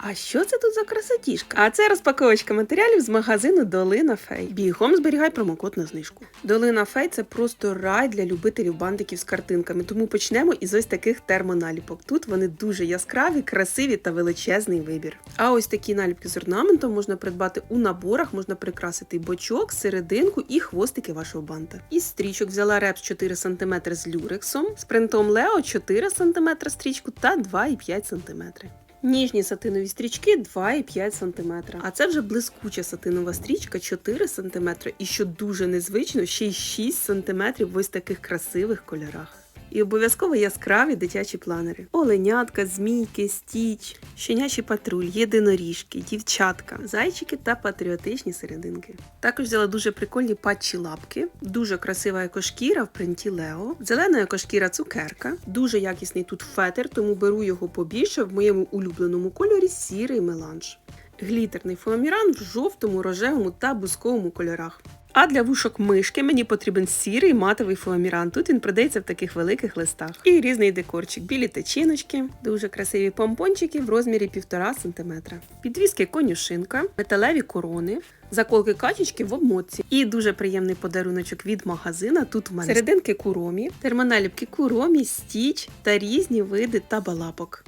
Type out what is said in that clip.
А що це тут за красотішка? А це розпаковочка матеріалів з магазину Долина Фей. Бігом зберігай промокод на знижку. Долина Фей це просто рай для любителів бантиків з картинками. Тому почнемо із ось таких термоналіпок. Тут вони дуже яскраві, красиві та величезний вибір. А ось такі наліпки з орнаментом можна придбати у наборах, можна прикрасити бочок, серединку і хвостики вашого банта. Із стрічок взяла репс 4 см з люрексом, з принтом Лео 4 см стрічку та 2,5 см. Ніжні сатинові стрічки 2,5 см. А це вже блискуча сатинова стрічка 4 см. І що дуже незвично, ще й 6 см в ось таких красивих кольорах. І обов'язково яскраві дитячі планери: оленятка, змійки, стіч, щенячий патруль, єдиноріжки, дівчатка, зайчики та патріотичні серединки. Також взяла дуже прикольні патчі лапки, дуже красива екошкіра в принті Лео, зелена екошкіра цукерка, дуже якісний тут фетр, тому беру його побільше в моєму улюбленому кольорі сірий меланж. Глітерний фоаміран в жовтому, рожевому та бусковому кольорах. А для вушок мишки мені потрібен сірий матовий фоаміран. Тут він продається в таких великих листах. І різний декорчик, білі течіночки, дуже красиві помпончики в розмірі 1,5 см. Підвіски конюшинка, металеві корони. Заколки качечки в обмотці. І дуже приємний подаруночок від магазина. Тут у мене серединки куромі, термоналіпки куромі, стіч та різні види табалапок.